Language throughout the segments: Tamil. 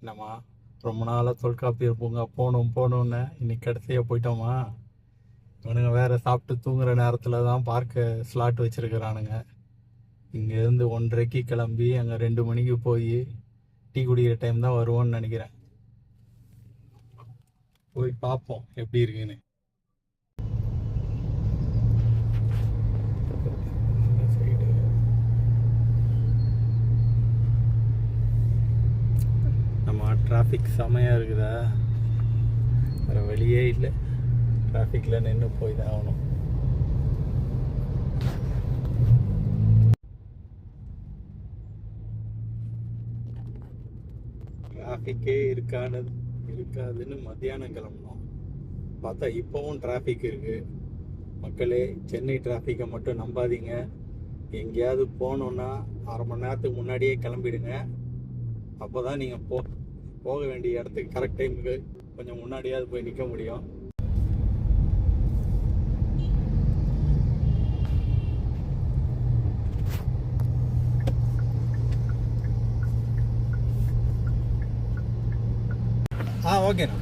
என்னம்மா? ரொம்ப நாளாக தொல்காப்பியர் பூங்கா போகணும் போகணுன்னு இன்னைக்கு கடைசியாக போயிட்டோமா? இவனுங்க வேறு சாப்பிட்டு தூங்குற நேரத்தில் தான் பார்க்க ஸ்லாட் வச்சுருக்கிறானுங்க. இங்கேருந்து ஒன்றரைக்கு கிளம்பி அங்கே ரெண்டு மணிக்கு போய் டீ குடிக்கிற டைம் தான் வருவோன்னு நினைக்கிறேன். போய் பார்ப்போம் எப்படி இருக்குன்னு இந்த side. நம்ம டிராஃபிக் செமையாக இருக்குதா வேறு வழியே இல்லை. டிராஃபிக்கில் நின்று போய் தான் ஆகணும். டிராஃபிக்கே இருக்கானது இருக்காதுன்னு மத்தியானம் கிளம்புனோம். பார்த்தா இப்போவும் டிராஃபிக் இருக்குது மக்களே சென்னை டிராஃபிக்கை மட்டும் நம்பாதீங்க. எங்கேயாவது போகணுன்னா அரை மணி நேரத்துக்கு முன்னாடியே கிளம்பிடுங்க. அப்போ தான் நீங்கள் போ போக வேண்டிய இடத்துக்கு கரெக்ட் டைமுக்கு கொஞ்சம் முன்னாடியாவது போய் நிற்க முடியும். ஆ ஓகேண்ணா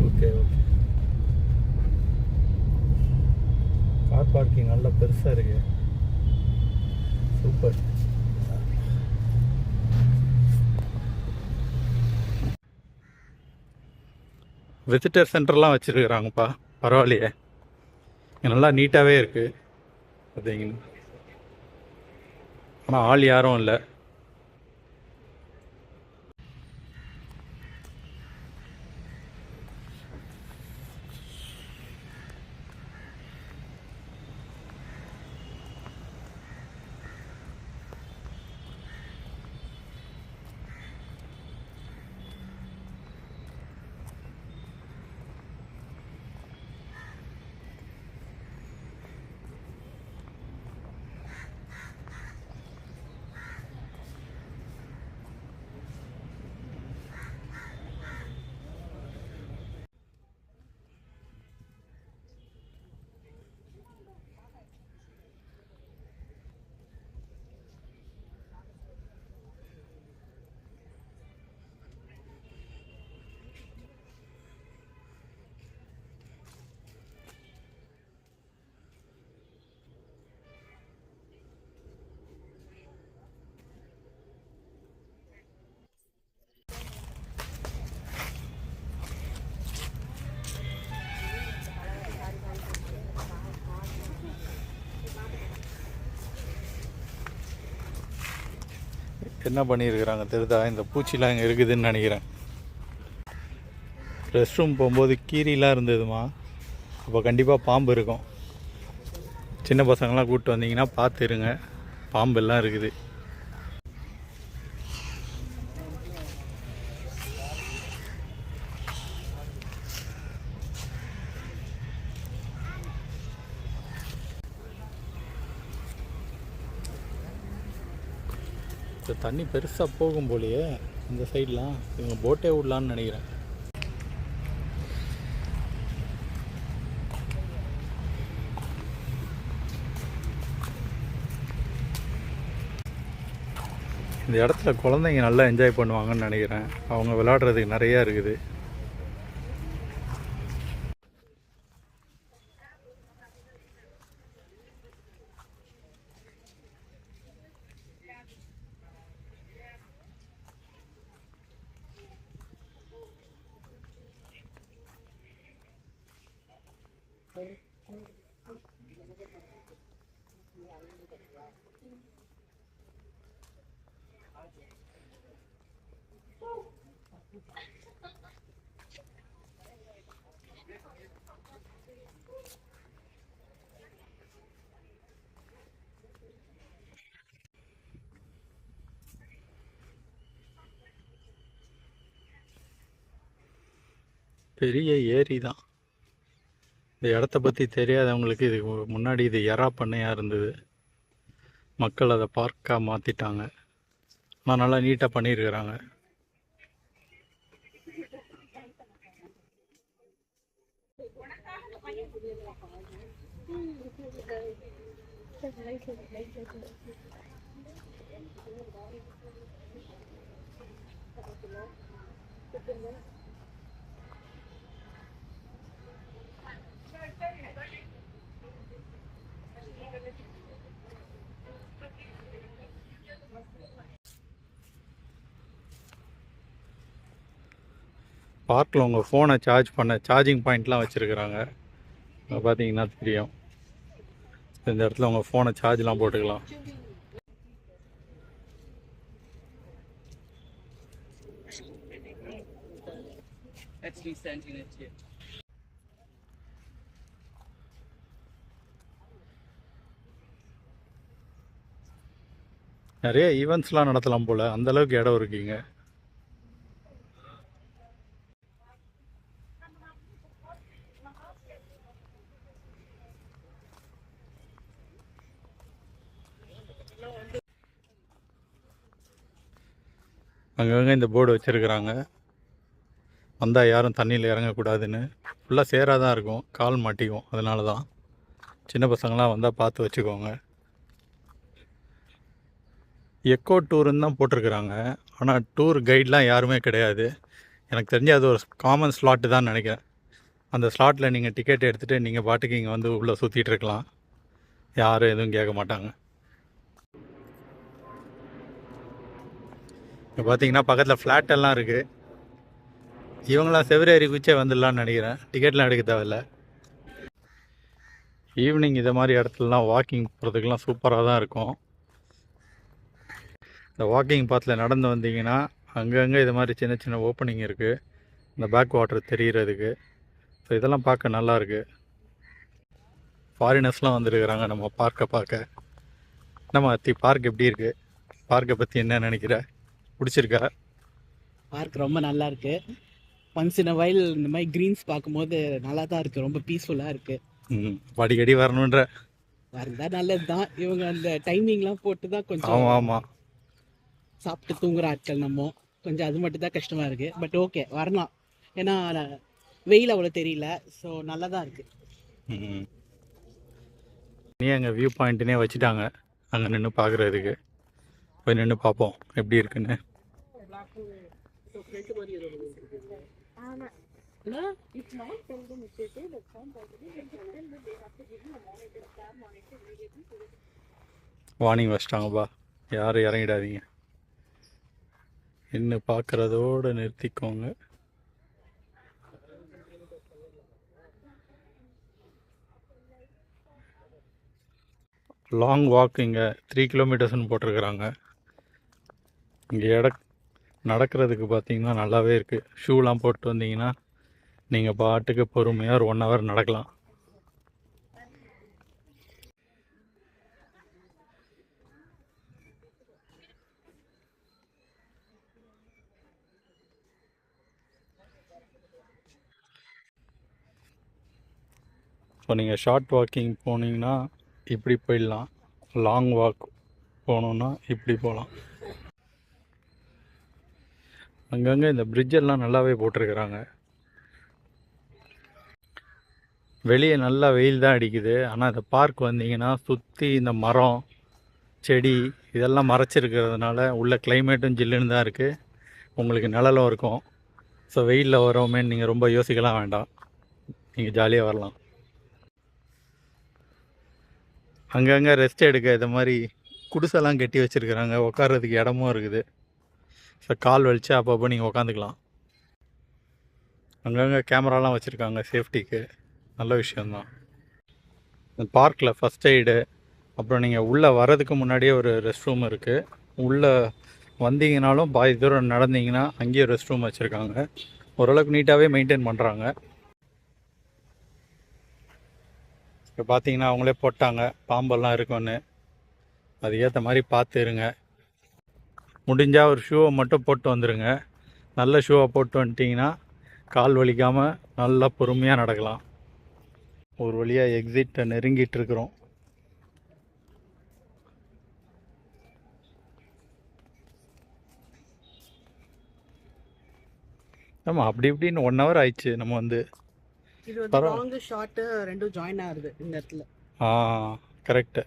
ஓகே ஓகே கார் பார்க்கிங் நல்லா பெருசாக இருக்கு சூப்பர் விசிட்டர் சென்டர்லாம் வச்சுருக்குறாங்கப்பா. பரவாயில்லையே. நல்லா நீட்டாகவே இருக்குது பார்த்தீங்கன்னா ஆனால் ஆள் யாரும் இல்லை. என்ன பண்ணியிருக்கிறாங்க தெரிதா? இந்த பூச்சிலாம் இங்கே இருக்குதுன்னு நினைக்கிறேன். ரெஸ்ட் ரூம் போகும்போது கீரிலாம் இருந்ததுமா? அப்போ கண்டிப்பாக பாம்பு இருக்கும். சின்ன பசங்களாம் கூப்பிட்டு வந்தீங்கன்னா பார்த்து இருங்க பாம்பு எல்லாம் இருக்குது. தண்ணி பெருசாக போகும் போலயே இந்த சைட்லாம். இவங்க போட்டே விடலான்னு நினைக்கிறேன். இந்த இடத்துல குழந்தைங்க நல்லா என்ஜாய் பண்ணுவாங்கன்னு நினைக்கிறேன். அவங்க விளாடுறதுக்கு நிறையா இருக்குது. பெரிய ஏரி தான். இந்த இடத்த பற்றி தெரியாதவங்களுக்கு இதுக்கு முன்னாடி இது எறா பண்ணையாக இருந்தது. மக்கள் அதை பார்க்காக மாற்றிட்டாங்க ஆனால் நல்லா நீட்டாக பண்ணியிருக்கிறாங்க. பார்க்கில் உங்கள் ஃபோனை சார்ஜ் பண்ண சார்ஜிங் பாயிண்ட்லாம் வச்சுருக்குறாங்க. அங்கே பார்த்தீங்கன்னா தெரியும். இந்த இடத்துல உங்கள் ஃபோனை சார்ஜ்லாம் போட்டுக்கலாம். That's me sending it to you. நிறைய ஈவெண்ட்ஸ்லாம் நடத்தலாம் போல். அந்த அளவுக்கு இடம் இருக்குங்க. அங்கங்கே இந்த போர்டு வச்சுருக்குறாங்க. வந்தால் யாரும் தண்ணியில் இறங்கக்கூடாதுன்னு. ஃபுல்லாக சேராக தான் இருக்கும். கால் மாட்டிக்கும். அதனால தான் சின்ன பசங்களாம் வந்தால் பார்த்து வச்சுக்கோங்க. எக்கோ டூருன்னு தான் போட்டிருக்கிறாங்க. ஆனால் டூர் கைட்லாம் யாருமே கிடையாது. எனக்கு தெரிஞ்சு அது ஒரு காமன் ஸ்லாட்டு தான் நினைக்கிறேன். அந்த ஸ்லாட்டில் நீங்கள் டிக்கெட் எடுத்துகிட்டு நீங்கள் பாட்டுக்கு இங்கே வந்து உள்ளே சுற்றிட்டு இருக்கலாம். யாரும் எதுவும் கேட்க மாட்டாங்க. இங்கே பார்த்தீங்கன்னா பக்கத்தில் ஃப்ளாட் எல்லாம் இருக்குது இவங்களாம் செவரேரி குச்சே வந்துடலான்னு நினைக்கிறேன். டிக்கெட்லாம் எடுக்க தேவையில்ல. ஈவினிங் இதை மாதிரி இடத்துலலாம் வாக்கிங் போகிறதுக்கெலாம் சூப்பராக தான் இருக்கும். இந்த வாக்கிங் பாத்தில் நடந்து வந்தீங்கன்னா அங்கங்கே இது மாதிரி சின்ன சின்ன ஓப்பனிங் இருக்குது இந்த பேக் வாட்டர் தெரிகிறதுக்கு ஸோ இதெல்லாம் பார்க்க நல்லா இருக்கு ஃபாரினர்ஸ்லாம் வந்துருக்குறாங்க. நம்ம பார்க்கை பார்க்க. நம்ம அத்தி பார்க் எப்படி இருக்கு? பார்க்கை பற்றி என்ன நினைக்கிற? பிடிச்சிருக்கா? பார்க் ரொம்ப நல்லா இருக்கு ஒன்ஸ் இன் வைல் இந்த மாதிரி க்ரீன்ஸ் பார்க்கும்போது நல்லா தான் இருக்கு. ரொம்ப பீஸ்ஃபுல்லாக இருக்கு. ம் அடிக்கடி வரணுன்ற. வரதா நல்லது தான் இவங்க அந்த டைமிங்லாம் போட்டு தான் கொஞ்சம் ஆமாம் ஆமாம் சாப்பிட்டு தூங்குற ஆட்கள் நம்ம. கொஞ்சம் அது மட்டும் தான் கஷ்டமாக இருக்குது பட் ஓகே வரலாம். ஏன்னா வெயில் அவ்வளோ தெரியல. ஸோ நல்லா தான் நீ அங்கே வியூ பாயிண்ட்னே வச்சுட்டாங்க. அங்கே நின்று பார்க்குறதுக்கு போய் நின்று பார்ப்போம் எப்படி இருக்குன்னு. வார்னிங் வச்சிட்டாங்கப்பா. யாரும் இறங்கிடாதீங்க. நின்று பார்க்குறதோடு நிறுத்திக்கோங்க. லாங் வாக் இங்கே த்ரீ கிலோமீட்டர்ஸ்னு போட்டிருக்கிறாங்க. இங்கே இட நடக்கிறதுக்கு பார்த்தீங்கன்னா நல்லாவே இருக்குது ஷூலாம் போட்டு வந்தீங்கன்னா நீங்கள் பாட்டுக்கு பொறுமையாக ஒரு ஒன் ஹவர் நடக்கலாம். ஸோ நீங்கள் ஷார்ட் வாக்கிங் போனீங்கன்னா இப்படி போயிடலாம். லாங் வாக் போகணுன்னா இப்படி போகலாம். அங்கங்கே இந்த பிரிட்ஜெல்லாம் எல்லாம் நல்லாவே போட்டிருக்கிறாங்க. வெளியே நல்லா வெயில் தான் அடிக்குது. ஆனால் இந்த பார்க் வந்தீங்கன்னா சுற்றி இந்த மரம் செடி இதெல்லாம் மறைச்சிருக்கிறதுனால உள்ள கிளைமேட்டும் ஜில்லுன்னு தான் இருக்குது உங்களுக்கு நிழலும் இருக்கும். ஸோ வெயிலில் வரோமேன்னு நீங்கள் ரொம்ப யோசிக்கலாம் வேண்டாம். நீங்கள் ஜாலியாக வரலாம். அங்கங்கே ரெஸ்ட் எடுக்க இது மாதிரி குடிசெல்லாம் கட்டி வச்சுருக்குறாங்க. உட்கார்றதுக்கு இடமும் இருக்குது. ஸோ கால் வலிச்சு அப்பப்போ நீங்கள் உக்காந்துக்கலாம். அங்கங்கே கேமராலாம் வச்சுருக்காங்க சேஃப்டிக்கு. நல்ல விஷயந்தான் இந்த பார்க்கில் ஃபஸ்ட் எய்டு அப்புறம் நீங்கள் உள்ளே வர்றதுக்கு முன்னாடியே ஒரு ரெஸ்ட் ரூம் இருக்குது உள்ளே வந்தீங்கனாலும் பாதி தூரம் நடந்தீங்கன்னா அங்கேயும் ரெஸ்ட் ரூம் வச்சுருக்காங்க. ஓரளவுக்கு நீட்டாகவே மெயின்டைன் பண்ணுறாங்க இப்போ பார்த்தீங்கன்னா அவங்களே போட்டாங்க. பாம்பெல்லாம் இருக்குன்னு அது ஏற்ற மாதிரி பார்த்து இருங்க. முடிஞ்சால் ஒரு ஷூவை மட்டும் போட்டு வந்துடுங்க நல்ல ஷூவை போட்டு வந்துட்டிங்கன்னா கால் வலிக்காமல் நல்லா பொறுமையாக நடக்கலாம். ஒரு வழியாக எக்ஸிட்டை நெருங்கிட்டு இருக்கிறோம். ஆமாம் அப்படி இப்படின்னு ஒன் ஹவர் ஆயிடுச்சு நம்ம வந்து. இது வந்து லாங்கு ஷார்ட்டு ரெண்டும் ஜாயின் ஆகுது இந்த இடத்துல. ஆ கரெக்டு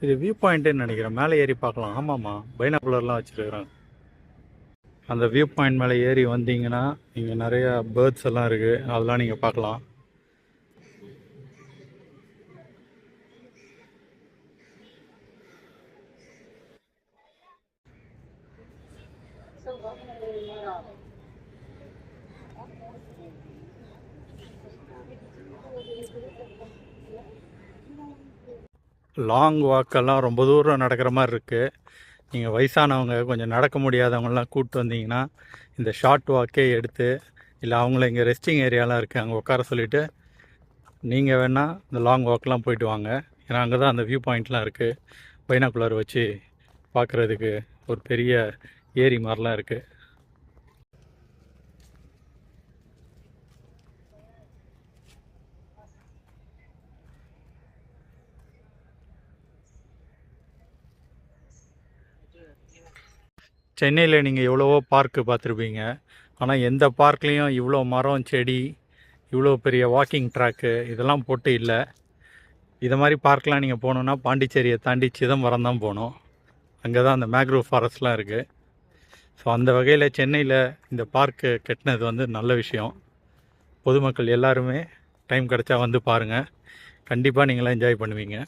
இது வியூ பாயிண்ட்டுன்னு நினைக்கிறேன். மேலே ஏறி பார்க்கலாம். ஆமாம்மா. பைனாகுலர்லாம் வச்சுருக்குறாங்க. அந்த வியூ பாயிண்ட் மேலே ஏறி வந்தீங்கன்னா இங்கே நிறையா பேர்ட்ஸ் எல்லாம் இருக்குது அதெல்லாம் நீங்கள் பார்க்கலாம். லாங் வாக்கெல்லாம் ரொம்ப தூரம் நடக்கிற மாதிரி இருக்குது நீங்கள் வயசானவங்க கொஞ்சம் நடக்க முடியாதவங்கலாம் கூப்பிட்டு வந்தீங்கன்னா இந்த ஷார்ட் வாக்கே எடுத்து இல்லை அவங்கள இங்கே ரெஸ்டிங் ஏரியாலாம் இருக்குது அங்கே உட்கார சொல்லிவிட்டு நீங்கள் வேணால் இந்த லாங் வாக்கெலாம் போயிட்டு வாங்க. ஏன்னா அங்கே தான் அந்த வியூ பாயிண்ட்லாம் இருக்குது பைனாக்குலர் வச்சு பார்க்குறதுக்கு ஒரு பெரிய ஏரி மாதிரிலாம் இருக்குது சென்னையில் நீங்கள் எவ்வளவோ பார்க்கு பார்த்துருப்பீங்க. ஆனால் எந்த பார்க்லேயும் இவ்வளோ மரம் செடி இவ்வளோ பெரிய வாக்கிங் ட்ராக்கு இதெல்லாம் போட்டு இல்லை. இதை மாதிரி பார்க்கெலாம் நீங்கள் போகணுன்னா பாண்டிச்சேரியை தாண்டி சிதம்பரம் தான் போகணும். அங்கே தான் அந்த மேக்ரோவ் ஃபாரஸ்ட்லாம் இருக்குது ஸோ அந்த வகையில் சென்னையில் இந்த பார்க்கு கட்டினது வந்து நல்ல விஷயம். பொதுமக்கள் எல்லாருமே டைம் கிடச்சா வந்து பாருங்கள் கண்டிப்பாக நீங்களாம் என்ஜாய் பண்ணுவீங்க.